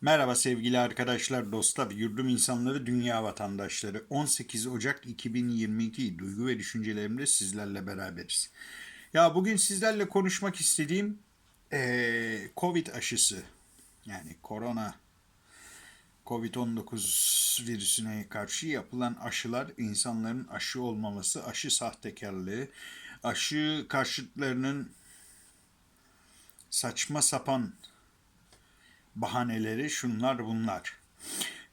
Merhaba sevgili arkadaşlar, dostlar, yurdum insanları, dünya vatandaşları. 18 Ocak 2022 duygu ve düşüncelerimde sizlerle beraberiz. Ya bugün sizlerle konuşmak istediğim eee, Covid aşısı. Yani korona Covid-19 virüsüne karşı yapılan aşılar, insanların aşı olmaması, aşı sahtekarlığı, aşı karşıtlarının saçma sapan bahaneleri şunlar bunlar.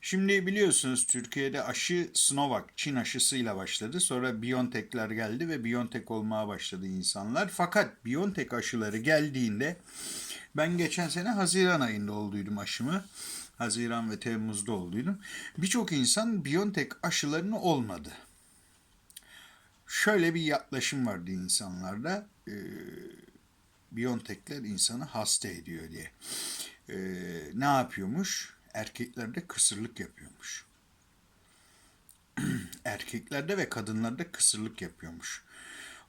Şimdi biliyorsunuz Türkiye'de aşı Sinovac, Çin aşısıyla başladı. Sonra BioNTech'ler geldi ve BioNTech olmaya başladı insanlar. Fakat BioNTech aşıları geldiğinde ben geçen sene Haziran ayında olduydum aşımı. Haziran ve Temmuz'da olduydum. Birçok insan BioNTech aşılarını olmadı. Şöyle bir yaklaşım vardı insanlarda. Ee, BioNTech'ler insanı hasta ediyor diye e, ne yapıyormuş? Erkeklerde kısırlık yapıyormuş. Erkeklerde ve kadınlarda kısırlık yapıyormuş.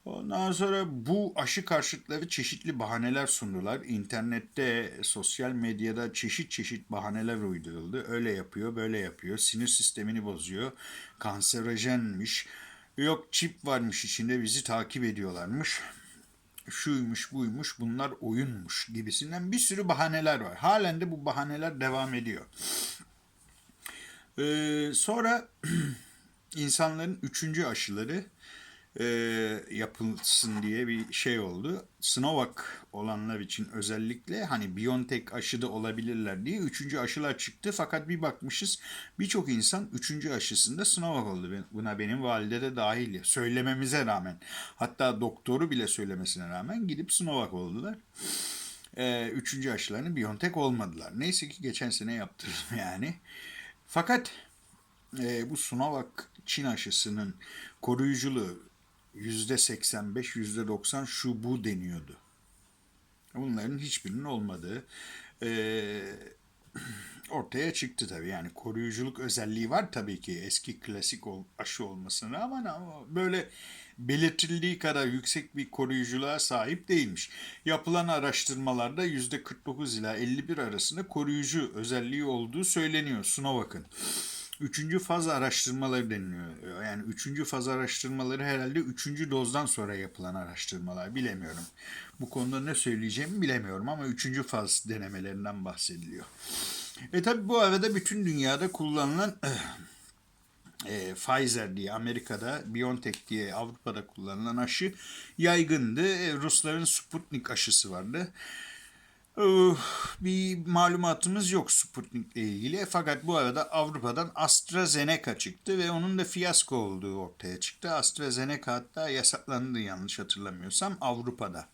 Ondan sonra bu aşı karşıtları çeşitli bahaneler sundular. İnternette, sosyal medyada çeşit çeşit bahaneler uyduruldu. Öyle yapıyor, böyle yapıyor. Sinir sistemini bozuyor. Kanserojenmiş. Yok çip varmış içinde bizi takip ediyorlarmış şuymuş buymuş bunlar oyunmuş gibisinden bir sürü bahaneler var. Halen de bu bahaneler devam ediyor. Ee, sonra insanların üçüncü aşıları e, yapılsın diye bir şey oldu. Sinovac olanlar için özellikle hani BioNTech aşıda olabilirler diye üçüncü aşılar çıktı. Fakat bir bakmışız birçok insan üçüncü aşısında Sinovac oldu. Buna benim valide de dahil. Söylememize rağmen hatta doktoru bile söylemesine rağmen gidip Sinovac oldular. Ee, üçüncü aşılarını BioNTech olmadılar. Neyse ki geçen sene yaptırdım yani. Fakat e, bu Sinovac Çin aşısının koruyuculuğu %85, %90 şu bu deniyordu. Bunların hiçbirinin olmadığı e, ortaya çıktı tabii. Yani koruyuculuk özelliği var tabii ki eski klasik aşı olmasına ama böyle belirtildiği kadar yüksek bir koruyuculuğa sahip değilmiş. Yapılan araştırmalarda %49 ila 51 arasında koruyucu özelliği olduğu söyleniyor Sinovac'ın. Üçüncü faz araştırmaları deniliyor. Yani üçüncü faz araştırmaları herhalde üçüncü dozdan sonra yapılan araştırmalar. Bilemiyorum. Bu konuda ne söyleyeceğimi bilemiyorum ama üçüncü faz denemelerinden bahsediliyor. E tabi bu arada bütün dünyada kullanılan e, Pfizer diye Amerika'da, BioNTech diye Avrupa'da kullanılan aşı yaygındı. E, Rusların Sputnik aşısı vardı. Bir malumatımız yok Sputnik ile ilgili. Fakat bu arada Avrupa'dan AstraZeneca çıktı ve onun da fiyasko olduğu ortaya çıktı. AstraZeneca hatta yasaklandı yanlış hatırlamıyorsam Avrupa'da.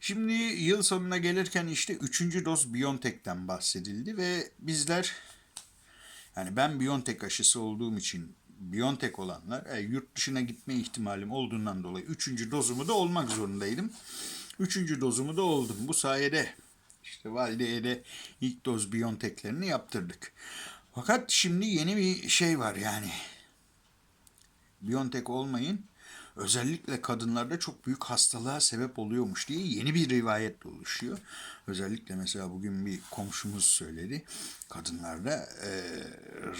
Şimdi yıl sonuna gelirken işte 3. doz BioNTech'ten bahsedildi ve bizler yani ben BioNTech aşısı olduğum için BioNTech olanlar e, yurt dışına gitme ihtimalim olduğundan dolayı 3. dozumu da olmak zorundaydım. Üçüncü dozumu da oldum. Bu sayede işte valideye de ilk doz Biontech'lerini yaptırdık. Fakat şimdi yeni bir şey var yani. Biontech olmayın özellikle kadınlarda çok büyük hastalığa sebep oluyormuş diye yeni bir rivayet oluşuyor. Özellikle mesela bugün bir komşumuz söyledi. Kadınlarda e,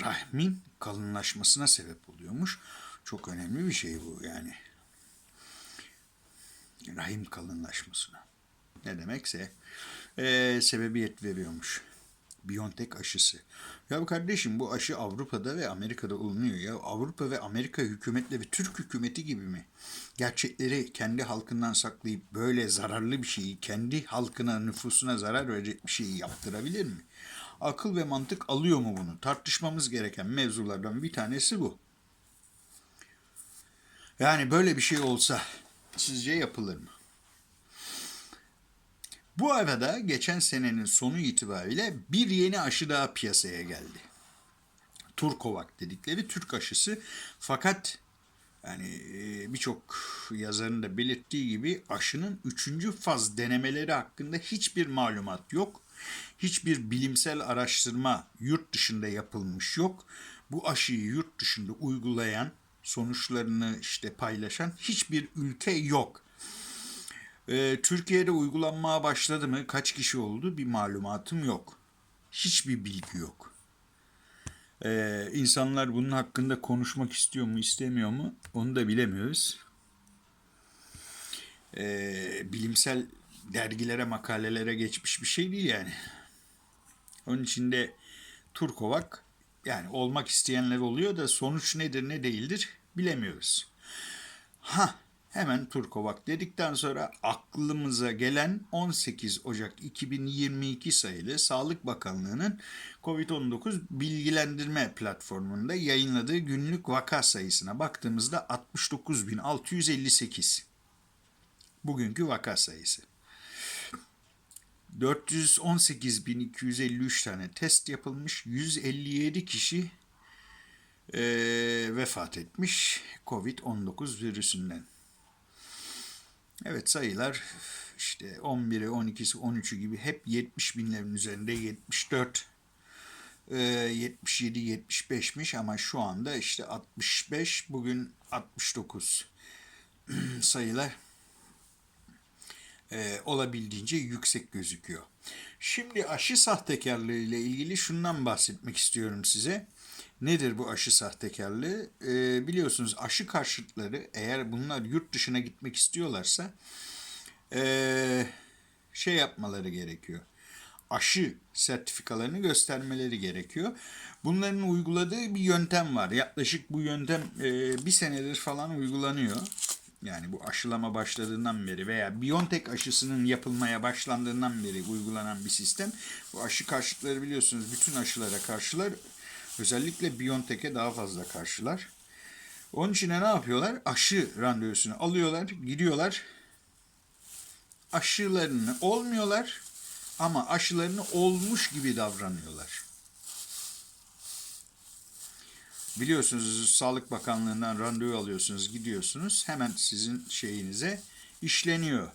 rahmin kalınlaşmasına sebep oluyormuş. Çok önemli bir şey bu yani rahim kalınlaşmasına. Ne demekse e, sebebiyet veriyormuş. Biontech aşısı. Ya kardeşim bu aşı Avrupa'da ve Amerika'da olunuyor. Ya Avrupa ve Amerika hükümetleri Türk hükümeti gibi mi? Gerçekleri kendi halkından saklayıp böyle zararlı bir şeyi kendi halkına, nüfusuna zarar verecek bir şeyi yaptırabilir mi? Akıl ve mantık alıyor mu bunu? Tartışmamız gereken mevzulardan bir tanesi bu. Yani böyle bir şey olsa sizce yapılır mı? Bu arada geçen senenin sonu itibariyle bir yeni aşı daha piyasaya geldi. Turkovac dedikleri Türk aşısı. Fakat yani e, birçok yazarın da belirttiği gibi aşının üçüncü faz denemeleri hakkında hiçbir malumat yok. Hiçbir bilimsel araştırma yurt dışında yapılmış yok. Bu aşıyı yurt dışında uygulayan sonuçlarını işte paylaşan hiçbir ülke yok. Ee, Türkiye'de uygulanmaya başladı mı? Kaç kişi oldu? Bir malumatım yok. hiçbir bilgi yok. Ee, insanlar bunun hakkında konuşmak istiyor mu istemiyor mu onu da bilemiyoruz. Ee, bilimsel dergilere makalelere geçmiş bir şey değil yani. Onun için de Turkovak yani olmak isteyenler oluyor da sonuç nedir ne değildir bilemiyoruz. Ha hemen Turkovak dedikten sonra aklımıza gelen 18 Ocak 2022 sayılı Sağlık Bakanlığı'nın COVID-19 bilgilendirme platformunda yayınladığı günlük vaka sayısına baktığımızda 69.658. Bugünkü vaka sayısı. 418.253 tane test yapılmış, 157 kişi e, vefat etmiş COVID-19 virüsünden. Evet sayılar işte 11'i, 12'si, 13'ü gibi hep 70 binlerin üzerinde 74, e, 77, 75'miş ama şu anda işte 65, bugün 69 sayılar e, olabildiğince yüksek gözüküyor. Şimdi aşı sahtekarlığı ile ilgili şundan bahsetmek istiyorum size. Nedir bu aşı sahtekarlığı? E, biliyorsunuz aşı karşıtları eğer bunlar yurt dışına gitmek istiyorlarsa e, şey yapmaları gerekiyor. Aşı sertifikalarını göstermeleri gerekiyor. Bunların uyguladığı bir yöntem var. Yaklaşık bu yöntem e, bir senedir falan uygulanıyor yani bu aşılama başladığından beri veya Biontech aşısının yapılmaya başlandığından beri uygulanan bir sistem. Bu aşı karşıtları biliyorsunuz bütün aşılara karşılar. Özellikle Biontech'e daha fazla karşılar. Onun için ne yapıyorlar? Aşı randevusunu alıyorlar, gidiyorlar. Aşılarını olmuyorlar ama aşılarını olmuş gibi davranıyorlar. Biliyorsunuz Sağlık Bakanlığı'ndan randevu alıyorsunuz, gidiyorsunuz. Hemen sizin şeyinize işleniyor.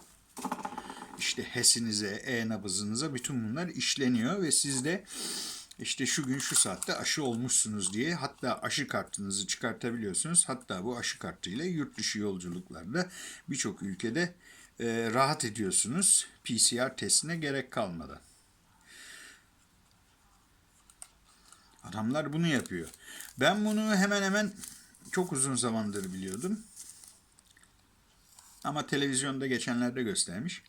İşte HES'inize, e-nabızınıza bütün bunlar işleniyor ve siz de işte şu gün şu saatte aşı olmuşsunuz diye hatta aşı kartınızı çıkartabiliyorsunuz. Hatta bu aşı kartıyla yurt dışı yolculuklarda birçok ülkede e, rahat ediyorsunuz PCR testine gerek kalmadan. Adamlar bunu yapıyor. Ben bunu hemen hemen çok uzun zamandır biliyordum. Ama televizyonda geçenlerde göstermiş.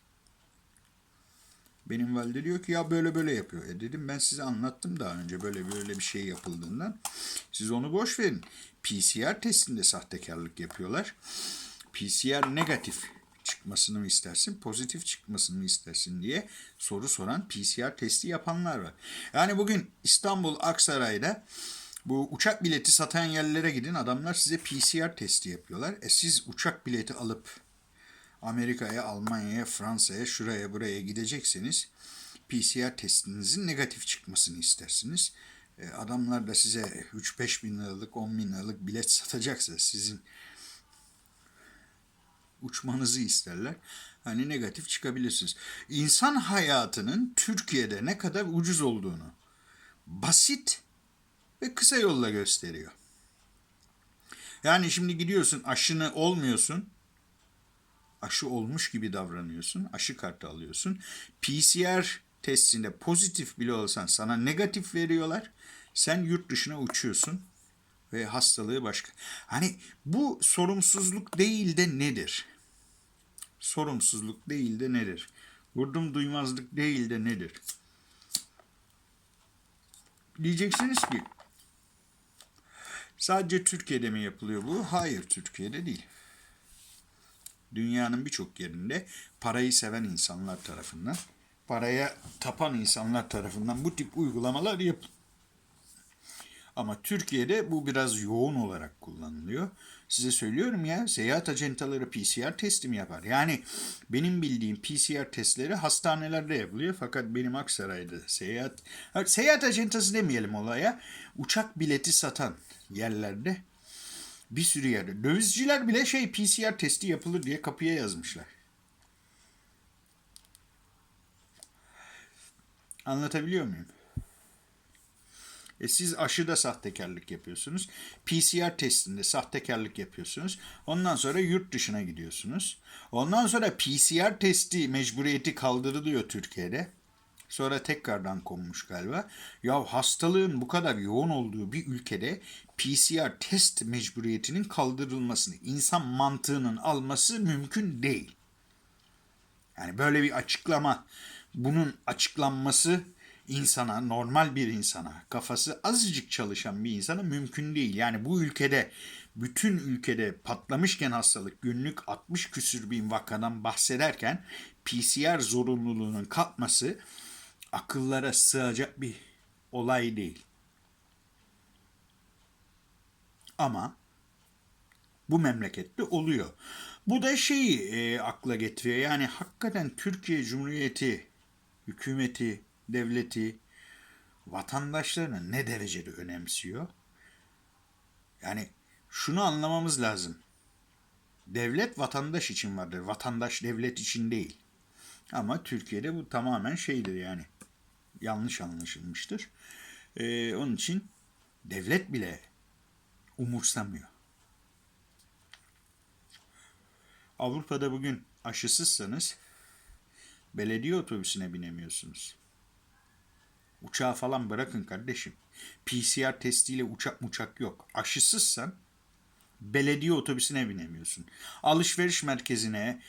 Benim valide diyor ki ya böyle böyle yapıyor. E dedim ben size anlattım daha önce böyle böyle bir şey yapıldığından. Siz onu boş verin. PCR testinde sahtekarlık yapıyorlar. PCR negatif çıkmasını mı istersin, pozitif çıkmasını mı istersin diye soru soran PCR testi yapanlar var. Yani bugün İstanbul Aksaray'da bu uçak bileti satan yerlere gidin adamlar size PCR testi yapıyorlar. E siz uçak bileti alıp Amerika'ya, Almanya'ya, Fransa'ya, şuraya buraya gidecekseniz PCR testinizin negatif çıkmasını istersiniz. E, adamlar da size 3-5 bin liralık, 10 bin liralık bilet satacaksa sizin uçmanızı isterler. Hani negatif çıkabilirsiniz. İnsan hayatının Türkiye'de ne kadar ucuz olduğunu basit ve kısa yolla gösteriyor. Yani şimdi gidiyorsun aşını olmuyorsun. Aşı olmuş gibi davranıyorsun. Aşı kartı alıyorsun. PCR testinde pozitif bile olsan sana negatif veriyorlar. Sen yurt dışına uçuyorsun ve hastalığı başka. Hani bu sorumsuzluk değil de nedir? Sorumsuzluk değil de nedir? Vurdum duymazlık değil de nedir? Diyeceksiniz ki sadece Türkiye'de mi yapılıyor bu? Hayır Türkiye'de değil. Dünyanın birçok yerinde parayı seven insanlar tarafından, paraya tapan insanlar tarafından bu tip uygulamalar yapılıyor. Ama Türkiye'de bu biraz yoğun olarak kullanılıyor. Size söylüyorum ya seyahat acentaları PCR testi mi yapar? Yani benim bildiğim PCR testleri hastanelerde yapılıyor. Fakat benim Aksaray'da seyahat seyahat acentası demeyelim olaya. Uçak bileti satan yerlerde bir sürü yerde. Dövizciler bile şey PCR testi yapılır diye kapıya yazmışlar. Anlatabiliyor muyum? E siz aşıda sahtekarlık yapıyorsunuz. PCR testinde sahtekarlık yapıyorsunuz. Ondan sonra yurt dışına gidiyorsunuz. Ondan sonra PCR testi mecburiyeti kaldırılıyor Türkiye'de. Sonra tekrardan konmuş galiba. Ya hastalığın bu kadar yoğun olduğu bir ülkede PCR test mecburiyetinin kaldırılmasını insan mantığının alması mümkün değil. Yani böyle bir açıklama, bunun açıklanması insana, normal bir insana, kafası azıcık çalışan bir insana mümkün değil. Yani bu ülkede, bütün ülkede patlamışken hastalık günlük 60 küsür bin vakadan bahsederken PCR zorunluluğunun kalkması akıllara sığacak bir olay değil. Ama bu memlekette oluyor. Bu da şeyi e, akla getiriyor. Yani hakikaten Türkiye Cumhuriyeti hükümeti, devleti vatandaşlarını ne derecede önemsiyor? Yani şunu anlamamız lazım. Devlet vatandaş için vardır. Vatandaş devlet için değil. Ama Türkiye'de bu tamamen şeydir yani. Yanlış anlaşılmıştır. Ee, onun için devlet bile umursamıyor. Avrupa'da bugün aşısızsanız belediye otobüsüne binemiyorsunuz. Uçağı falan bırakın kardeşim. PCR testiyle uçak muçak yok. Aşısızsan belediye otobüsüne binemiyorsun. Alışveriş merkezine,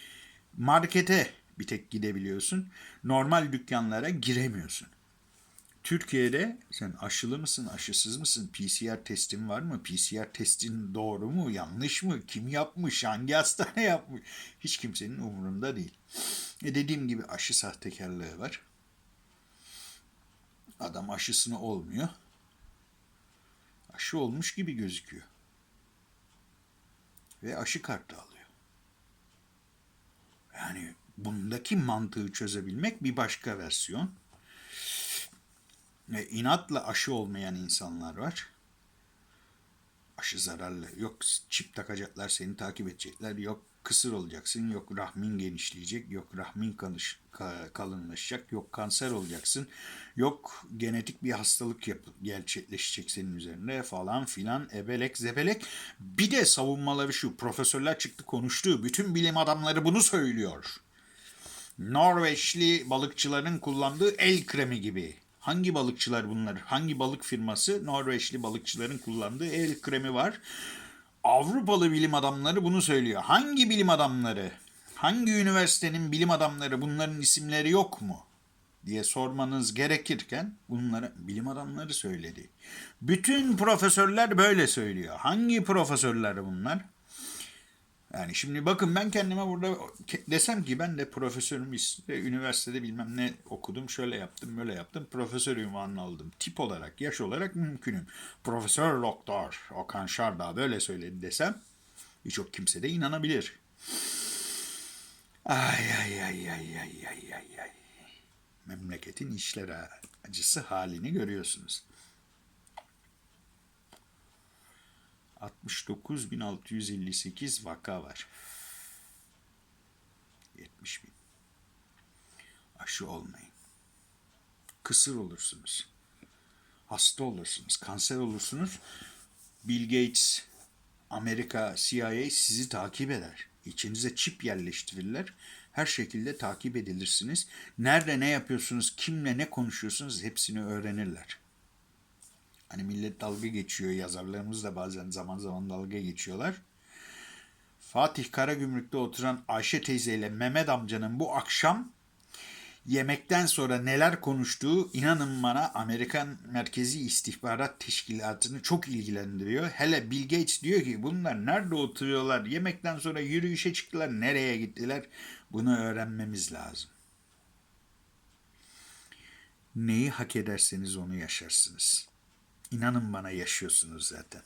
markete bir tek gidebiliyorsun. Normal dükkanlara giremiyorsun. Türkiye'de sen aşılı mısın, aşısız mısın? PCR testin var mı? PCR testin doğru mu, yanlış mı? Kim yapmış, hangi hastane yapmış? Hiç kimsenin umurunda değil. E dediğim gibi aşı sahtekarlığı var. Adam aşısını olmuyor. Aşı olmuş gibi gözüküyor. Ve aşı kartı alıyor. Yani bundaki mantığı çözebilmek bir başka versiyon. Ve inatla aşı olmayan insanlar var. Aşı zararlı. Yok çip takacaklar, seni takip edecekler. Yok kısır olacaksın. Yok rahmin genişleyecek. Yok rahmin kalış, kalınlaşacak. Yok kanser olacaksın. Yok genetik bir hastalık yap, gerçekleşecek senin üzerinde falan filan. Ebelek zebelek. Bir de savunmaları şu. Profesörler çıktı konuştu. Bütün bilim adamları bunu söylüyor. Norveçli balıkçıların kullandığı el kremi gibi. Hangi balıkçılar bunlar? Hangi balık firması? Norveçli balıkçıların kullandığı el kremi var. Avrupalı bilim adamları bunu söylüyor. Hangi bilim adamları? Hangi üniversitenin bilim adamları bunların isimleri yok mu? diye sormanız gerekirken bunları bilim adamları söyledi. Bütün profesörler böyle söylüyor. Hangi profesörler bunlar? Yani şimdi bakın ben kendime burada desem ki ben de profesörüm işte üniversitede bilmem ne okudum şöyle yaptım böyle yaptım profesör ünvanını aldım. Tip olarak yaş olarak mümkünüm. Profesör doktor Okan Şardağ böyle söyledi desem birçok kimse de inanabilir. Ay ay ay ay ay ay ay ay. Memleketin işler acısı halini görüyorsunuz. 69.658 vaka var. 70 bin. Aşı olmayın. Kısır olursunuz. Hasta olursunuz. Kanser olursunuz. Bill Gates, Amerika, CIA sizi takip eder. İçinize çip yerleştirirler. Her şekilde takip edilirsiniz. Nerede ne yapıyorsunuz, kimle ne konuşuyorsunuz hepsini öğrenirler. Hani millet dalga geçiyor. Yazarlarımız da bazen zaman zaman dalga geçiyorlar. Fatih Karagümrük'te oturan Ayşe teyzeyle Mehmet amcanın bu akşam yemekten sonra neler konuştuğu inanın bana Amerikan Merkezi İstihbarat Teşkilatı'nı çok ilgilendiriyor. Hele Bill Gates diyor ki bunlar nerede oturuyorlar? Yemekten sonra yürüyüşe çıktılar. Nereye gittiler? Bunu öğrenmemiz lazım. Neyi hak ederseniz onu yaşarsınız. İnanın bana yaşıyorsunuz zaten.